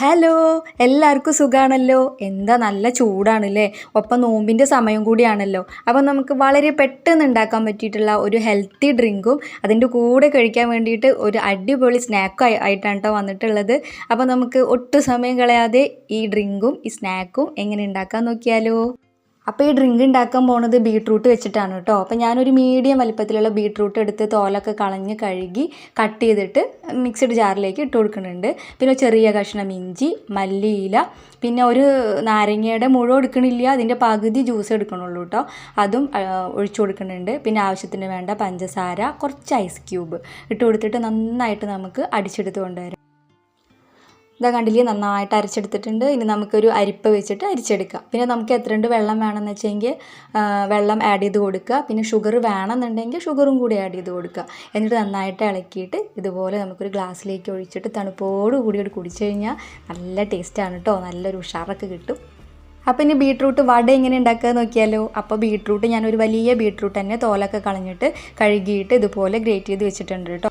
Hello എല്ലാവർക്കും സുഖാണല്ലോ? എന്താ നല്ല ചൂടാണല്ലേ? ഒപ്പം നോമ്പിന്റെ സമയം കൂടിയാണല്ലോ. അപ്പോൾ നമുക്ക് വളരെ പെട്ടെന്ന് ഉണ്ടാക്കാൻ പറ്റിയിട്ടുള്ള ഒരു ഹെൽത്തി ഡ്രിങ്കും അതിന്റെ കൂടെ കഴിക്കാൻ വേണ്ടിയിട്ട് ഒരു അടിപൊളി സ്നാക്കും ആയിട്ടാണ് കേട്ടോ വന്നിട്ടുള്ളത്. അപ്പോൾ നമുക്ക് ഒട്ടും സമയം കളയാതെ ഈ ഡ്രിങ്കും ഈ സ്നാക്കും എങ്ങനെ ഉണ്ടാക്കാൻ നോക്കിയാലോ? അപ്പോൾ ഈ ഡ്രിങ്ക് ഉണ്ടാക്കാൻ പോണത് ബീട്രൂട്ട് വെച്ചിട്ടാണ് കേട്ടോ അപ്പോൾ ഞാനൊരു മീഡിയം വലിപ്പത്തിലുള്ള ബീട്രൂട്ട് എടുത്ത് തോലൊക്കെ കളഞ്ഞ് കഴുകി കട്ട് ചെയ്തിട്ട് മിക്സഡ് ജാറിലേക്ക് ഇട്ട് കൊടുക്കുന്നുണ്ട്. പിന്നെ ചെറിയ കഷ്ണം ഇഞ്ചി മല്ലിയില പിന്നെ ഒരു നാരങ്ങയുടെ മുഴുവൻ എടുക്കണില്ല അതിന്റെ പകുതി ജ്യൂസ് എടുക്കണുള്ളൂ കേട്ടോ അതും ഒഴിച്ചു കൊടുക്കുന്നുണ്ട്. പിന്നെ ആവശ്യത്തിന് വേണ്ട പഞ്ചസാര കുറച്ച് ഐസ് ക്യൂബ് ഇട്ട് കൊടുത്തിട്ട് നന്നായിട്ട് നമുക്ക് അടിച്ചെടുത്ത് കൊണ്ടുവരാം. ഇതാ കണ്ടില്ലേ നന്നായിട്ട് അരച്ചെടുത്തിട്ടുണ്ട്. ഇനി നമുക്കൊരു അരിപ്പ വെച്ചിട്ട് അരിച്ചെടുക്കാം. പിന്നെ നമുക്ക് എത്രണ്ട് വെള്ളം വേണമെന്ന് വെച്ചെങ്കിൽ വെള്ളം ആഡ് ചെയ്ത് കൊടുക്കുക. പിന്നെ ഷുഗർ വേണമെന്നുണ്ടെങ്കിൽ ഷുഗറും കൂടി ആഡ് ചെയ്ത് കൊടുക്കുക. എന്നിട്ട് നന്നായിട്ട് ഇളക്കിയിട്ട് ഇതുപോലെ നമുക്കൊരു ഗ്ലാസ്സിലേക്ക് ഒഴിച്ചിട്ട് തണുപ്പോട് കൂടി കുടിച്ചു കഴിഞ്ഞാൽ നല്ല ടേസ്റ്റാണ് കേട്ടോ നല്ലൊരു ഉഷാറൊക്കെ കിട്ടും. അപ്പോൾ ഇനി ബീട്രൂട്ട് വട എങ്ങനെ ഉണ്ടാക്കുക നോക്കിയാലോ? അപ്പോൾ ബീട്രൂട്ട് ഞാനൊരു വലിയ ബീട്രൂട്ട് തന്നെ തോലൊക്കെ കളഞ്ഞിട്ട് കഴുകിയിട്ട് ഇതുപോലെ ഗ്രേറ്റ് ചെയ്ത് വെച്ചിട്ടുണ്ട് കേട്ടോ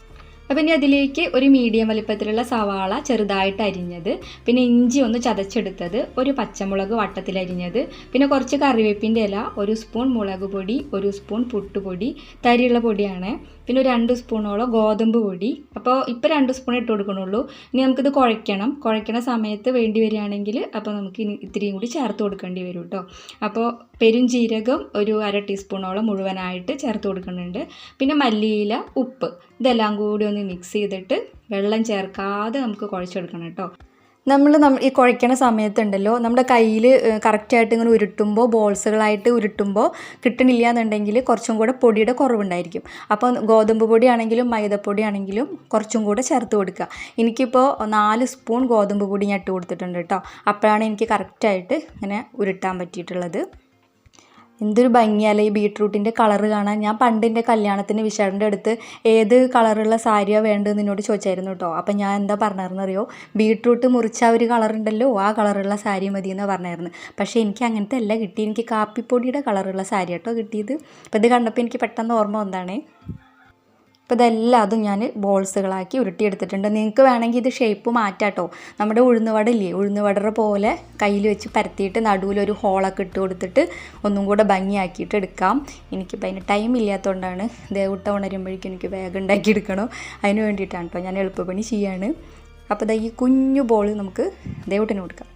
അപ്പം ഇനി അതിലേക്ക് ഒരു മീഡിയം വലിപ്പത്തിലുള്ള സവാള ചെറുതായിട്ട് അരിഞ്ഞത് പിന്നെ ഇഞ്ചി ഒന്ന് ചതച്ചെടുത്തത് ഒരു പച്ചമുളക് വട്ടത്തിൽ അരിഞ്ഞത് പിന്നെ കുറച്ച് കറിവേപ്പിന്റെ ഇല ഒരു സ്പൂൺ മുളക് പൊടി ഒരു സ്പൂൺ പുട്ടുപൊടി തരിയുള്ള പൊടിയാണ് പിന്നെ ഒരു രണ്ട് സ്പൂണോളം ഗോതമ്പ് പൊടി. അപ്പോൾ ഇപ്പോൾ രണ്ട് സ്പൂൺ ഇട്ട് കൊടുക്കണുള്ളൂ. ഇനി നമുക്കിത് കുഴയ്ക്കണം. കുഴയ്ക്കണ സമയത്ത് വേണ്ടി വരികയാണെങ്കിൽ അപ്പോൾ നമുക്ക് ഇനി ഇത്തിരിയും കൂടി ചേർത്ത് കൊടുക്കേണ്ടി വരും കേട്ടോ. അപ്പോൾ പെരുംജീരകം ഒരു അര ടീസ്പൂണോളം മുഴുവനായിട്ട് ചേർത്ത് കൊടുക്കുന്നുണ്ട്. പിന്നെ മല്ലിയില ഉപ്പ് ഇതെല്ലാം കൂടി ഒന്ന് മിക്സ് ചെയ്തിട്ട് വെള്ളം ചേർക്കാതെ നമുക്ക് കുഴച്ചെടുക്കണം കേട്ടോ. നമ്മൾ നമ്മൾ ഈ കുഴയ്ക്കണ സമയത്തുണ്ടല്ലോ നമ്മുടെ കയ്യിൽ കറക്റ്റായിട്ട് ഇങ്ങനെ ഉരുട്ടുമ്പോൾ ബോൾസുകളായിട്ട് ഉരുട്ടുമ്പോൾ കിട്ടണില്ല എന്നുണ്ടെങ്കിൽ കുറച്ചും കൂടെ പൊടിയുടെ കുറവുണ്ടായിരിക്കും. അപ്പോൾ ഗോതമ്പ് പൊടി പൊടിയാണെങ്കിലും മൈദപ്പൊടി ആണെങ്കിലും കുറച്ചും കൂടെ ചേർത്ത് കൊടുക്കുക. എനിക്കിപ്പോൾ നാല് സ്പൂൺ ഗോതമ്പ് പൊടി ഞാൻ ഇട്ട് കൊടുത്തിട്ടുണ്ട് കേട്ടോ. അപ്പോഴാണ് എനിക്ക് കറക്റ്റായിട്ട് ഇങ്ങനെ ഉരുട്ടാൻ പറ്റിയിട്ടുള്ളത്. എന്തൊരു ഭംഗിയല്ലേ ഈ ബീട്രൂട്ടിന്റെ കളറ് കാണാൻ. ഞാൻ പണ്ട് എന്റെ കല്യാണത്തിന് വിശാലിന്റെ അടുത്ത് ഏത് കളറുള്ള സാരിയാണ് വേണ്ടതെന്ന് എന്നോട് ചോദിച്ചായിരുന്നു കേട്ടോ അപ്പം ഞാൻ എന്താ പറഞ്ഞായിരുന്നറിയോ ബീട്രൂട്ട് മുറിച്ച ഒരു കളറുണ്ടല്ലോ ആ കളറുള്ള സാരി മതി എന്ന് പറഞ്ഞായിരുന്നു പക്ഷേ എനിക്ക് അങ്ങനത്തെ അല്ല കിട്ടി എനിക്ക് കാപ്പിപ്പൊടിയുടെ കളറുള്ള സാരി കേട്ടോ കിട്ടിയത്. അപ്പോൾ ഇത് കണ്ടപ്പോൾ എനിക്ക് പെട്ടെന്ന് ഓർമ്മ വന്നാണേ അപ്പോൾ ഇതെല്ലാം അതും ഞാൻ ബോൾസുകളാക്കി ഉരുട്ടിയെടുത്തിട്ടുണ്ട്. നിങ്ങൾക്ക് വേണമെങ്കിൽ ഇത് ഷേപ്പ് മാറ്റാട്ടോ. നമ്മുടെ ഉഴുന്നുവട ഇല്ലേ ഉഴുന്നുവടറ പോലെ കയ്യിൽ വെച്ച് പരത്തിയിട്ട് ഒരു ഹോളൊക്കെ ഇട്ട് കൊടുത്തിട്ട് ഒന്നും കൂടെ ഭംഗിയാക്കിയിട്ട് എടുക്കാം. എനിക്കിപ്പോൾ അതിന് ടൈം ഇല്ലാത്തതുകൊണ്ടാണ് ദേവട്ട ഉണരുമ്പോഴേക്കും എനിക്ക് വേഗം ഉണ്ടാക്കി എടുക്കണം. അതിന് വേണ്ടിയിട്ടാണ് കേട്ടോ ഞാൻ എളുപ്പപ്പണി ചെയ്യാണ്. അപ്പോൾ ഈ കുഞ്ഞു ബോൾ നമുക്ക് ദേവട്ടിന് കൊടുക്കാം.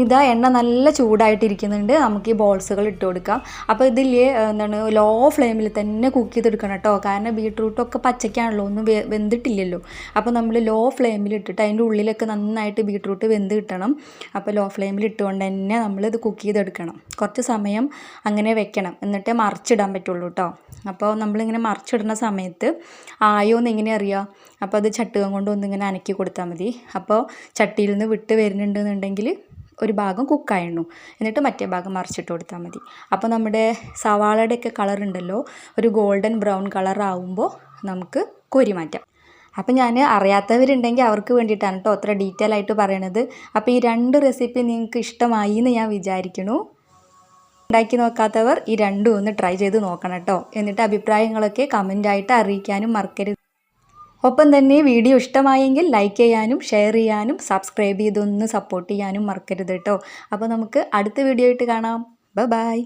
ഇതാ എണ്ണ നല്ല ചൂടായിട്ടിരിക്കുന്നുണ്ട്. നമുക്ക് ഈ ബോൾസുകൾ ഇട്ട് കൊടുക്കാം. അപ്പോൾ ഇതില്ലേ എന്താണ് ലോ ഫ്ലെയിമിൽ തന്നെ കുക്ക് ചെയ്തെടുക്കണം കേട്ടോ. കാരണം ബീട്രൂട്ടൊക്കെ പച്ചയ്ക്കാണല്ലോ ഒന്നും വെന്തിട്ടില്ലല്ലോ. അപ്പോൾ നമ്മൾ ലോ ഫ്ലെയിമിൽ ഇട്ടിട്ട് അതിന്റെ ഉള്ളിലൊക്കെ നന്നായിട്ട് ബീട്രൂട്ട് വെന്ത് കിട്ടണം. അപ്പോൾ ലോ ഫ്ലെയിമിൽ ഇട്ടുകൊണ്ട് തന്നെ നമ്മളിത് കുക്ക് ചെയ്തെടുക്കണം. കുറച്ച് സമയം അങ്ങനെ വെക്കണം. എന്നിട്ടേ മറിച്ചിടാൻ പറ്റുള്ളൂ കേട്ടോ. അപ്പോൾ നമ്മളിങ്ങനെ മറിച്ചിടുന്ന സമയത്ത് ആയോ എന്ന് എങ്ങനെ അറിയാം? അപ്പോൾ അത് ചട്ടുകം കൊണ്ട് ഒന്നിങ്ങനെ അനക്കി കൊടുത്താൽ മതി. അപ്പോൾ ചട്ടിയിൽ നിന്ന് വിട്ട് വരുന്നുണ്ടെന്നുണ്ടെങ്കിൽ ഒരു ഭാഗം കുക്കായിരുന്നു. എന്നിട്ട് മറ്റേ ഭാഗം മറിച്ചിട്ട് കൊടുത്താൽ മതി. അപ്പോൾ നമ്മുടെ സവാളയുടെയൊക്കെ കളർ ഉണ്ടല്ലോ ഒരു ഗോൾഡൻ ബ്രൗൺ കളർ ആവുമ്പോൾ നമുക്ക് കൊരി മാറ്റാം. അപ്പം ഞാൻ അറിയാത്തവരുണ്ടെങ്കിൽ അവർക്ക് വേണ്ടിയിട്ടാണ് കേട്ടോ അത്ര ഡീറ്റെയിൽ ആയിട്ട് പറയണത്. അപ്പോൾ ഈ രണ്ട് റെസിപ്പി നിങ്ങൾക്ക് ഇഷ്ടമായി എന്ന് ഞാൻ വിചാരിക്കണു ഉണ്ടാക്കി നോക്കാത്തവർ ഈ രണ്ടും ഒന്ന് ട്രൈ ചെയ്ത് നോക്കണം കേട്ടോ എന്നിട്ട് അഭിപ്രായങ്ങളൊക്കെ കമന്റായിട്ട് അറിയിക്കാനും മറക്കരുത്. ഒപ്പം തന്നെ വീഡിയോ ഇഷ്ടമായെങ്കിൽ ലൈക്ക് ചെയ്യാനും ഷെയർ ചെയ്യാനും സബ്സ്ക്രൈബ് ചെയ്തൊന്ന് സപ്പോർട്ട് ചെയ്യാനും മറക്കരുത് കേട്ടോ അപ്പോൾ നമുക്ക് അടുത്ത വീഡിയോ ആയിട്ട് കാണാം. Bye bye